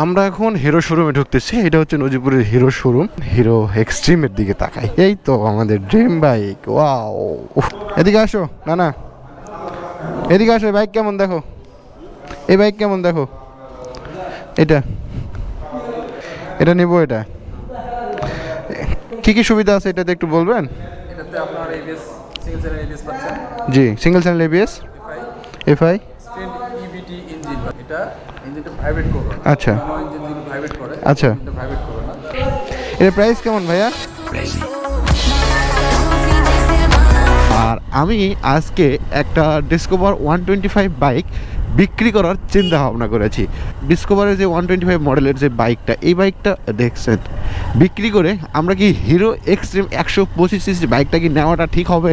আমরা এখন হিরো শোরুমে ঢুকতেছি এটা হচ্ছে নজিপুরের হিরো শোরুম হিরো এক্সট্রিমের দিকে তাকাই। এই তো আমাদের ড্রিম বাইক ওয়াও এদিকে আসো না না এদিকে আসো বাইক কেমন দেখো? এই বাইক কেমন দেখো? এটা। এটা নিব এটা। কি কি সুবিধা আছে এটাতে একটু বলবেন? এটাতে আপনার এবিএস সিঙ্গেল চ্যানেল এবিএস পাচ্ছেন। জি single channel ABS FI FI স্ট্রেন্ট ইবিটি ইঞ্জিন এটা ইঞ্জিনটা ভাইব্রেট করবে আচ্ছা। ইঞ্জিন যদি করে আচ্ছা। ইঞ্জিনটা করবে না। এর প্রাইস কেমন ভাইয়া? আর আমি আজকে একটা Discover one twenty five bike বিক্রি করার চিন্তা ভাবনা করেছি। ডিসকভারের যে ওয়ান টোয়েন্টি ফাইভ মডেলের যে বাইকটা এই বাইকটা দেখছেন। বিক্রি করে আমরা কি হিরো এক্সট্রিম একশো পঁচিশ সিসি বাইকটা কি নেওয়াটা ঠিক হবে?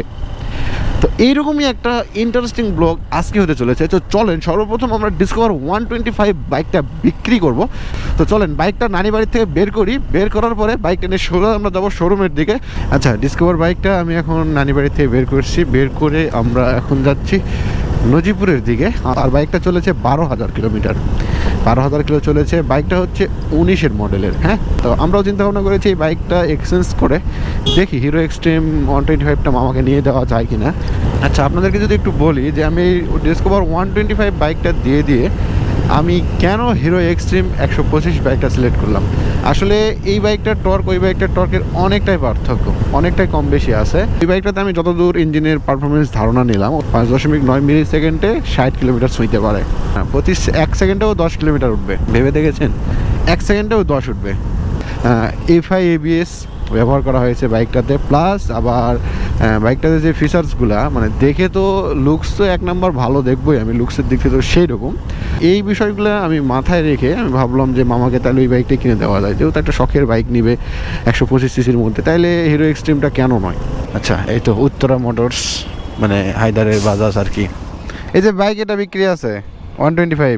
তো এইরকমই একটা ইন্টারেস্টিং ব্লগ আজকে হতে চলেছে। তো চলেন, সর্বপ্রথম আমরা ডিসকভার ওয়ান টোয়েন্টি ফাইভ বাইকটা বিক্রি করব। তো চলেন বাইকটা নানি বাড়ির থেকে বের করি। বের করার পরে বাইকটা নিয়ে সোজা আমরা যাব শোরুমের দিকে। আচ্ছা ডিসকভার বাইকটা আমি এখন নানি বাড়ি থেকে বের করছি। বের করে আমরা এখন যাচ্ছি নজিপুরের দিকে, আর বাইকটা চলেছে বারো হাজার কিলোমিটার। বারো হাজার কিলো চলেছে, বাইকটা হচ্ছে উনিশের মডেলের হ্যাঁ? তো আমরাও চিন্তা ভাবনা করেছি এই বাইকটা এক্সচেঞ্জ করে দেখি হিরো এক্সট্রিম ওয়ান টোয়েন্টি ফাইভটা মামাকে নিয়ে দেওয়া যায় কি না আচ্ছা আপনাদেরকে যদি একটু বলি যে আমি Discover Discover one twenty five বাইকটা দিয়ে দিয়ে আমি কেন হিরো এক্সট্রিম একশো পঁচিশ বাইকটা সিলেক্ট করলাম? আসলে এই বাইকটার টর্ক ওই বাইকটার টর্কের অনেকটাই পার্থক্য অনেকটাই কম বেশি আছে। এই বাইকটাতে আমি যতদূর ইঞ্জিনের পারফরমেন্স ধারণা নিলাম পাঁচ দশমিক নয় মিলি সেকেন্ডে ষাট কিলোমিটার ছুঁইতে পারে। হ্যাঁ, প্রতি এক সেকেন্ডেও দশ কিলোমিটার উঠবে ভেবে দেখেছেন? এক সেকেন্ডেও দশ উঠবে। এফআই এবিএস ব্যবহার করা হয়েছে বাইকটাতে। প্লাস আবার বাইকটাতে যে ফিচার্সগুলো মানে দেখে তো লুকস তো এক নম্বর ভালো দেখবই আমি লুকসের দিক থেকে তো সেই রকম এই বিষয়গুলো আমি মাথায় রেখে আমি ভাবলাম যে মামাকে তাহলে ওই বাইকটা কিনে দেওয়া যায়। যেহেতু একটা শখের বাইক নিবে একশো পঁচিশ সিসির মধ্যে তাইলে হিরো এক্সট্রিমটা কেন নয়? আচ্ছা এই তো উত্তরা মোটরস মানে হায়দারের বাজাজ আর কি। এই যে বাইক এটা বিক্রি আছে ওয়ান টোয়েন্টি ফাইভ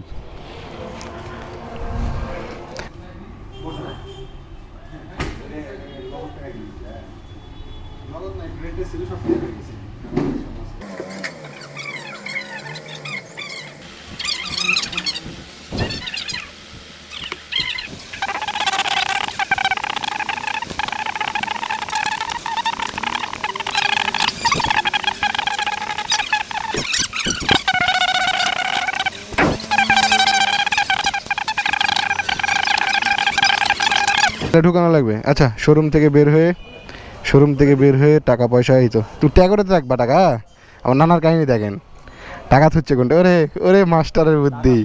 ঢুকানো লাগবে। আচ্ছা শোরুম থেকে বের হয়ে শোরুম থেকে বের হয়ে টাকা পয়সা এই তো। তুই ট্যাগরে তো রাখবা টাকা। আমার নানার কাহিনী দেখেন। টাকা থুচ্ছে কোনটা? ওরে ওরে মাস্টারের বুদ্ধি।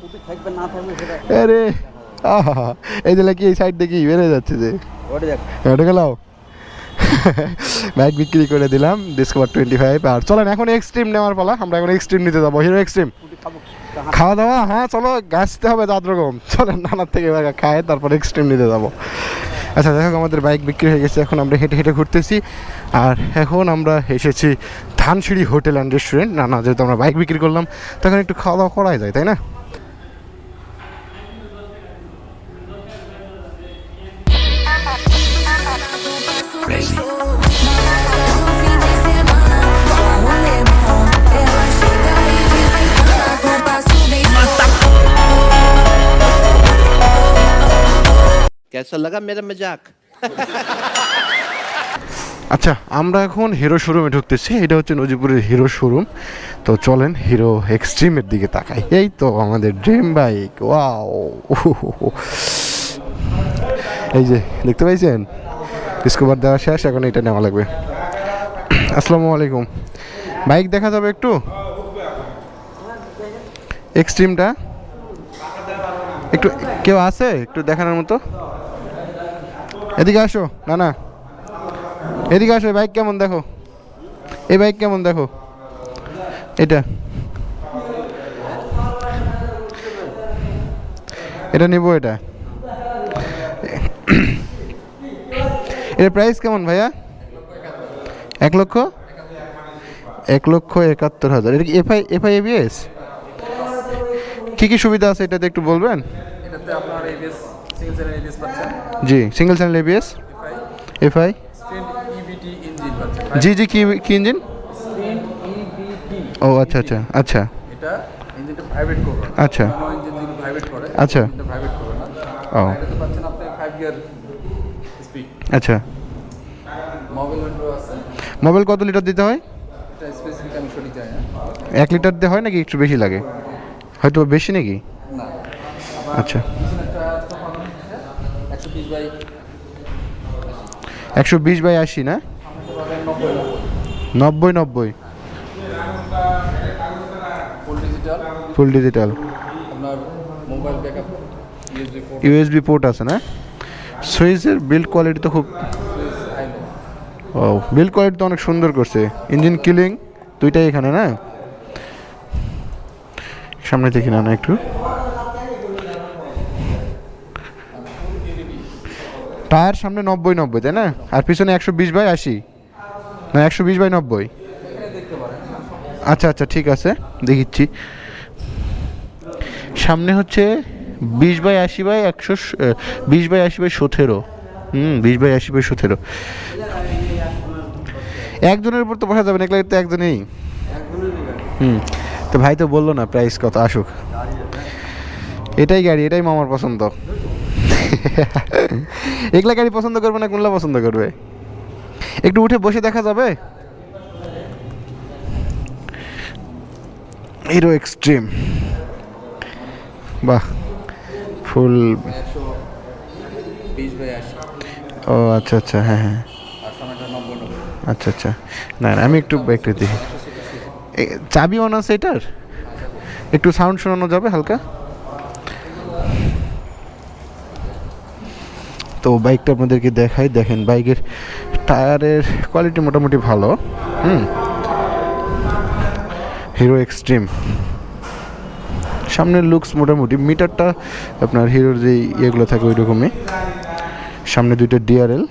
আরে আহা এই দিলে কি এই সাইড দেখি বেড়ে যাচ্ছে যে। ওটা দেখ। এটা গেলাও। বাইক বিক্রি করে দিলাম ডিসকভার টোয়েন্টি ফাইভ আর চলেন এখন এক্সট্রিম নেওয়ার পালা। আমরা এখন এক্সট্রিম নিতে যাব। হিরো এক্সট্রিম খাওয়া দাওয়া হ্যাঁ। চলো গাছতে হবে দাঁত রকম। চলেন নানার থেকে খায় তারপর এক্সট্রিম নিতে যাব। আচ্ছা দেখো আমাদের বাইক বিক্রি হয়ে গেছে। এখন আমরা হেঁটে হেঁটে ঘুরতেছি। আর এখন আমরা এসেছি ধানসিঁড়ি হোটেল অ্যান্ড রেস্টুরেন্ট না না যেহেতু আমরা বাইক বিক্রি করলাম তখন একটু খাওয়া দাওয়া করাই যায় তাই না? कैसा लगा मेरा मजाक আচ্ছা আমরা এখন হিরো শোরুমে ঢুকতেছি এটা হচ্ছে নজিপুরের হিরো শোরুম তো চলেন হিরো এক্সট্রিমের দিকে তাকাই এই তো আমাদের ড্রিম বাইক ওয়াও এই যে দেখতে পাইছেন ডিসকভার দেওয়া শেষ, এখন এটা নেওয়া লাগবে। আসসালামু আলাইকুম। বাইক দেখা যাবে একটু? এক্সট্রিমটা একটু, কেউ আছে? একটু দেখানোর মতো? এদিকে আসো না না এদিকে আসো বাইক কেমন দেখো? এই বাইক কেমন দেখো? এটা। এটা নিব এটা। এর প্রাইস কেমন ভাইয়া? এক লক্ষ? এক লক্ষ একাত্তর হাজার। এটা কি এফআই এফআই এবিএস কী কী সুবিধা আছে এটাতে একটু বলবেন? জি সিঙ্গেল চ্যানেল এবিএস এফআই জি জি কি কি ইঞ্জিন ও আচ্ছা আচ্ছা আচ্ছা। আচ্ছা। আচ্ছা। ও। আচ্ছা। মোবাইল উইন্ডো আছে মোবাইল কত লিটার দিতে হয়? এক লিটার দিয়ে হয় নাকি একটু বেশি লাগে? হয়তো বেশি নাকি? না আচ্ছা। একশো বিশ বাই আশি না? নব্বই নব্বই। Full digital. ফুল ডিজিটাল আপনার মোবাইল ব্যাকআপ ইউএসবি পোর্ট আছে না? সুইচের বিল্ড কোয়ালিটি তো খুব ও বিল্ড কোয়ালিটি তো অনেক সুন্দর করছে। ইঞ্জিন কিলিং দুইটাই এখানে, না? সামনে দেখি না একটু। টায়ার সামনে নব্বই নব্বই, তাই না? আর পিছনে একশো বিশ বাই আশি। না, একশো বিশ বাই নব্বই। আচ্ছা আচ্ছা ঠিক আছে, দেখিচ্ছি। সামনে হচ্ছে বিশ বাই আশি বাই একশো বিশ বাই আশি বাই সতেরো। হুম, বিশ বাই আশি বাই সতেরো। একজনের উপর তো বসা যাবে না এগুলো তো একজনেই। হুম, তো ভাই তো বলল না প্রাইস কত, আসুক। এটাই গাড়ি, এটাই মামার পছন্দ। এগুলা গাড়ি পছন্দ করবে না কোনলা পছন্দ করবে? একটু উঠে বসে দেখা যাবে? Hero Xtreme. বাহ। ফুল। ও আচ্ছা আচ্ছা হ্যাঁ হ্যাঁ। আচ্ছা আচ্ছা। না না, আমি একটু একটু দেখি। চাবি অন আছে এটার? একটু সাউন্ড শোনানো যাবে হালকা? তো বাইকটা আপনাদেরকে দেখাই। দেখেন বাইকের টায়ারের কোয়ালিটি মোটামুটি ভালো হুম? হিরো এক্সট্রিম সামনের লুকস মোটামুটি মিটারটা আপনার হিরোর যে ইয়েগুলো থাকে ওই রকমই সামনে দুইটা DRL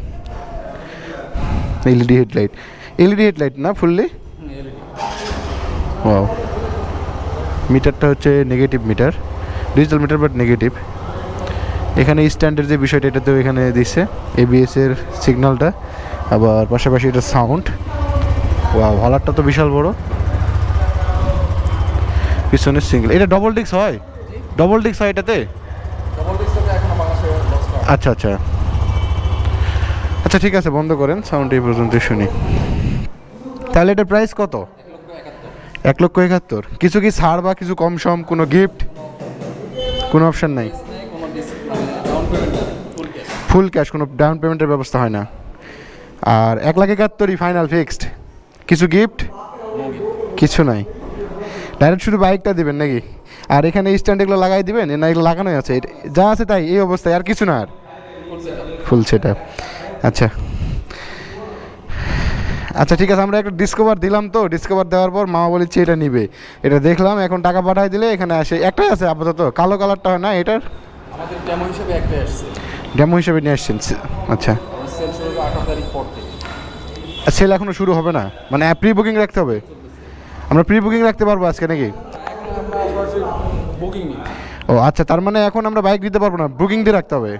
LED headlight LED headlight না ফুললি ওয়াও মিটারটা হচ্ছে negative meter digital meter but negative এখানে স্ট্যান্ডের যে বিষয়টা এটাতেও এখানে দিচ্ছে এবিএস এর সিগন্যালটা আবার পাশাপাশি এটা সাউন্ড ওয়াও হলারটা তো বিশাল বড়। পিছনে সিঙ্গেল এটা ডবল ডিস্ক হয়? ডবল ডিস্ক হয় এটাতে? আচ্ছা আচ্ছা। আচ্ছা ঠিক আছে বন্ধ করেন সাউন্ড এই পর্যন্ত শুনি। তাহলে এটার প্রাইস কত? এক লক্ষ একাত্তর। কিছু কি ছাড় বা কিছু কম সম কোনো গিফট কোনো অপশান নাই? ফুল ক্যাশ কোনো ডাউন পেমেন্টের ব্যবস্থা হয় না। আর এক লাখ একাত্তরই ফাইনাল ফিক্সড কিছু গিফট কিছু নাই। ডাইরেক্ট শুধু বাইকটা দিবেন নাকি? আর এখানে স্ট্যান্ড এগুলো লাগাই দিবেন না এগুলো লাগানোই আছে। যা আছে তাই এই অবস্থায় আর কিছু না আর। ফুল সেট আচ্ছা। আচ্ছা ঠিক আছে আমরা একটা ডিসকভার দিলাম তো। ডিসকভার দেওয়ার পর মামা বলেছি এটা নিবে। এটা দেখলাম এখন টাকা পাঠাই দিলে এখানে আসে। একটাই আছে আপাতত কালো কালারটা হয় না এটার? ডেমো হিসেবে নিয়ে আসছেন আচ্ছা। সেল এখনও শুরু হবে না? মানে প্রি বুকিং রাখতে হবে? আমরা প্রি বুকিং রাখতে পারব আজকে নাকি? ও আচ্ছা তার মানে এখন আমরা বাইক দিতে পারব না বুকিং দিয়ে রাখতে হবে।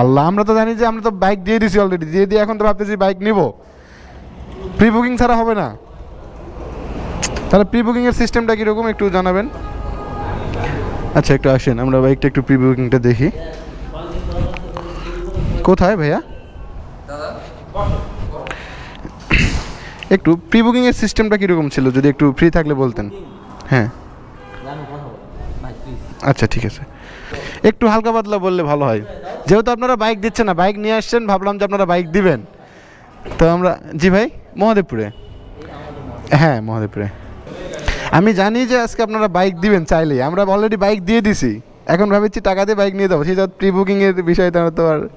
আল্লাহ, আমরা তো জানি যে আমরা তো বাইক দিয়ে দিছি অলরেডি দিয়ে দিয়ে এখন তো ভাবতেছি বাইক নিব। প্রি বুকিং ছাড়া হবে না। তাহলে প্রি বুকিংয়ের সিস্টেমটা কীরকম একটু জানাবেন? আচ্ছা একটু আসেন, আমরা বাইকটা একটু প্রি বুকিংটা দেখি। কোথায় ভাইয়া? দাদা? একটু প্রি বুকিংয়ের সিস্টেমটা কীরকম ছিল? যদি একটু ফ্রি থাকলে বলতেন। হ্যাঁ। আচ্ছা ঠিক আছে। একটু হালকা পাতলা বললে ভালো হয়। যেহেতু আপনারা বাইক দিচ্ছেন না বাইক নিয়ে আসছেন, ভাবলাম যে আপনারা বাইক দিবেন। তো আমরা, জি ভাই, মহাদেবপুরে। হ্যাঁ মহাদেবপুরে। আমি জানি যে আজকে আপনারা বাইক দিবেন চাইলেই। আমরা অলরেডি বাইক দিয়ে দিছি। এখন ভাবছি টাকা দিয়ে বাইক নিয়ে যাব। সেই প্রি বুকিংয়ের বিষয়টা তো আর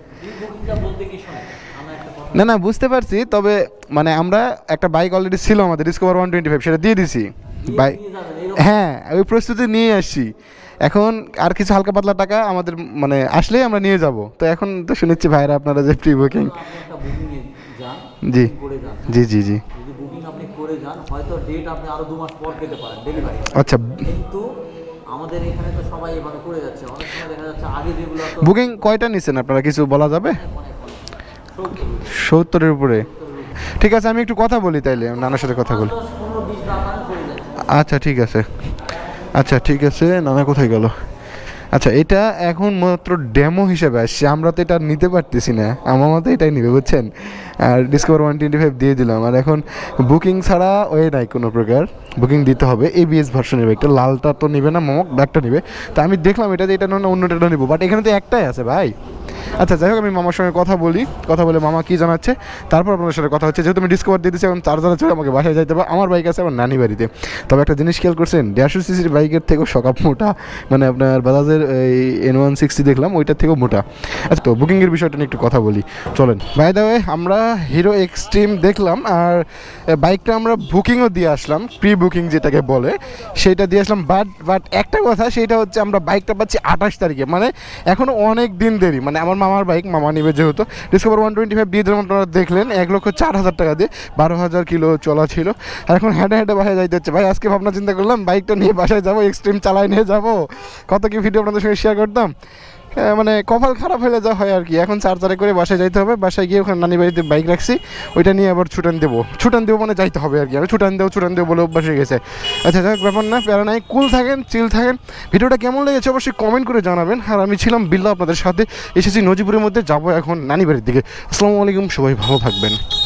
না না বুঝতে পারছি তবে মানে আমরা একটা বাইক অলরেডি ছিল আমাদের ডিসকভার ওয়ান টোয়েন্টি ফাইভ সেটা দিয়ে দিছি। বাইক হ্যাঁ ওই প্রস্তুতি নিয়ে আসছি। এখন আর কিছু হালকা পাতলা টাকা আমাদের মানে আসলেই আমরা নিয়ে যাব। তো এখন তো শুনেছি ভাইরা আপনারা যে প্রি বুকিং জি। জি জি জি। বুকিং আপনি করে যান হয়তো ডেট আপনি আরও দু মাস পর পেতে পারেন ডেলিভারি আচ্ছা। আমাদের এখানে তো সবাই এভাবে করে যাচ্ছে। অনেক সময় দেখা যাচ্ছে আগে যেগুলো বুকিং কয়টা নিছেন আপনারা? কিছু বলা যাবে? সত্তরের উপরে। ঠিক আছে, আমি একটু কথা বলি তাইলে, নানার সাথে কথা বলি। আচ্ছা ঠিক আছে। আচ্ছা ঠিক আছে, নানা কোথায় গেল? আচ্ছা এটা এখন মাত্র ডেমো হিসেবে আসছে। আমরা তো এটা নিতে পারতেছি না। আমার মতো এটাই নিবে, বুঝছেন? আর ডিসকভার ওয়ান টোয়েন্টি ফাইভ দিয়ে দিলাম। আর এখন বুকিং ছাড়া ওয়ে নাই কোনো প্রকার। বুকিং দিতে হবে। এবিএস নেবে একটা। লালটা তো নেবে না মমক ব্ল্যাকটা নেবে। তা আমি দেখলাম এটা যে এটা না অন্যটা নেব। বাট এখানে তো একটাই আছে, ভাই। আচ্ছা যাই হোক, আমি মামার সঙ্গে কথা বলি। কথা বলে মামা কি জানাচ্ছে? তারপর আপনাদের সাথে কথা হচ্ছে। যেহেতু আমি ডিসকভার দিয়ে দিচ্ছি এখন চার্জারে চলে আমাকে বাসায় যাইতে হবে। আমার বাইক আছে আমার নানি বাড়িতে। তবে একটা জিনিস খেয়াল করছেন, দেড়শো সিসির বাইকের থেকেও সকাপ মোটা। মানে আপনার বাজাজের এই এন ওয়ান সিক্সটি দেখলাম, ওইটার থেকেও মোটা। আচ্ছা তো বুকিংয়ের বিষয়টা নিয়ে একটু কথা বলি। চলেন। বাই দ্য ওয়ে আমরা হিরো এক্সট্রিম দেখলাম, আর বাইকটা আমরা বুকিংও দিয়ে আসলাম। প্রি বুকিং যেটাকে বলে, সেটা দিয়ে আসলাম। বাট বাট একটা কথা, সেটা হচ্ছে আমরা বাইকটা পাচ্ছি আঠাশ তারিখে। মানে এখনও অনেক দিন দেরি। মানে আমার মামার বাইক মামা নেবে যেহেতু। ডিসকভার ওয়ান টোয়েন্টি ফাইভ দিয়ে যেমন আপনারা দেখলেন এক লক্ষ চার হাজার টাকা দিয়ে বারো হাজার কিলো চলা ছিল। আর এখন হেঁটে হেঁটে বাসায় যাইতে হচ্ছে। ভাই আজকে ভাবনা চিন্তা করলাম বাইকটা নিয়ে বাসায় যাব এক্সট্রিম চালাই নিয়ে যাব। কত কি ভিডিও আপনাদের সঙ্গে শেয়ার করতাম? হ্যাঁ, মানে কপাল খারাপ হলে যা হয় আর কি। এখন চার্জারে করে বাসায় যাইতে হবে। বাসায় গিয়ে ওখানে নানি বাড়িতে বাইক রাখছি। ওইটা নিয়ে আবার ছুটান দেবো। ছুটান দেবো মানে যাইতে হবে আর কি। আমি ছুটান দেবো ছুটান দেবো বলে অভ্যাস গেছে। আচ্ছা যাক ব্যাপার না, প্যারা নাই। কুল থাকেন চিল থাকেন। ভিডিওটা কেমন লেগেছে অবশ্যই কমেন্ট করে জানাবেন। আর আমি ছিলাম বিল্লা আপনাদের সাথে। এসেছি নজিপুরের মধ্যে, যাব এখন নানি বাড়ির দিকে। আসসালামু আলাইকুম, সবাই ভালো থাকবেন।